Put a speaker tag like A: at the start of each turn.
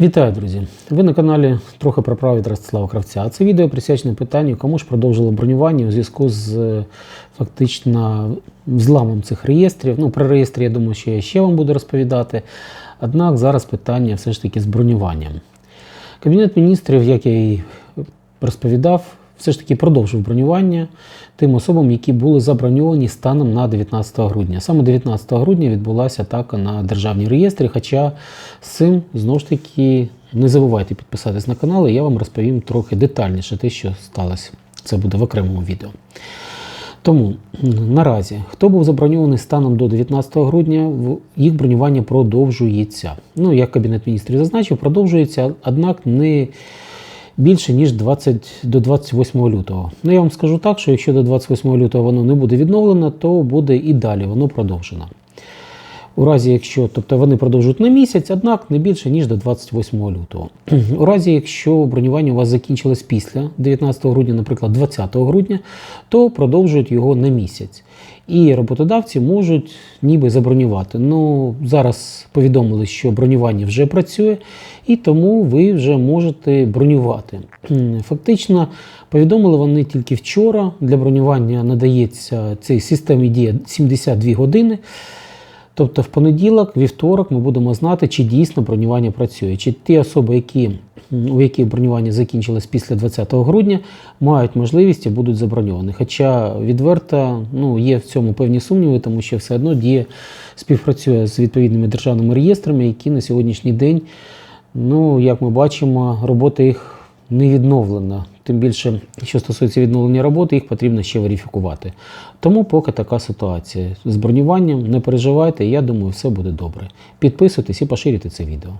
A: Вітаю, друзі! Ви на каналі трохи про право від Ростислава Кравця. Це відео присвячене питанню, кому ж продовжили бронювання у зв'язку з е, фактично зламом цих реєстрів. Ну, про реєстри, я думаю, що я ще вам буду розповідати. Однак зараз питання все ж таки з бронюванням. Кабінет міністрів, як я і розповідав, все ж таки продовжив бронювання тим особам, які були заброньовані станом на 19 грудня. Саме 19 грудня відбулася атака на державні реєстри. Хоча з цим знову ж таки не забувайте підписатись на канал, і я вам розповім трохи детальніше те, що сталося. Це буде в окремому відео. Тому наразі, хто був заброньований станом до 19 грудня, їх бронювання продовжується. Ну, як Кабінет міністрів зазначив, продовжується, однак не більше, ніж 20, до 28 лютого. Ну, я вам скажу так, що якщо до 28 лютого воно не буде відновлено, то буде і далі воно продовжено. У разі, якщо, тобто вони продовжують на місяць, однак не більше, ніж до 28 лютого. У разі, якщо бронювання у вас закінчилось після 19 грудня, наприклад, 20 грудня, то продовжують його на місяць. І роботодавці можуть ніби забронювати. Ну, зараз повідомили, що бронювання вже працює, і тому ви вже можете бронювати. Фактично, повідомили вони тільки вчора. Для бронювання надається цей системі дія 72 години. Тобто в понеділок, вівторок ми будемо знати, чи дійсно бронювання працює, чи ті особи, які, у яких бронювання закінчилось після 20 грудня, мають можливість і будуть заброньовані. Хоча відверто ну, є в цьому певні сумніви, тому що все одно діє співпрацює з відповідними державними реєстрами, які на сьогоднішній день, ну, як ми бачимо, робота їх не відновлена. Тим більше, що стосується відновлення роботи, їх потрібно ще верифікувати. Тому поки така ситуація. З бронюванням не переживайте, я думаю, все буде добре. Підписуйтесь і поширюйте це відео.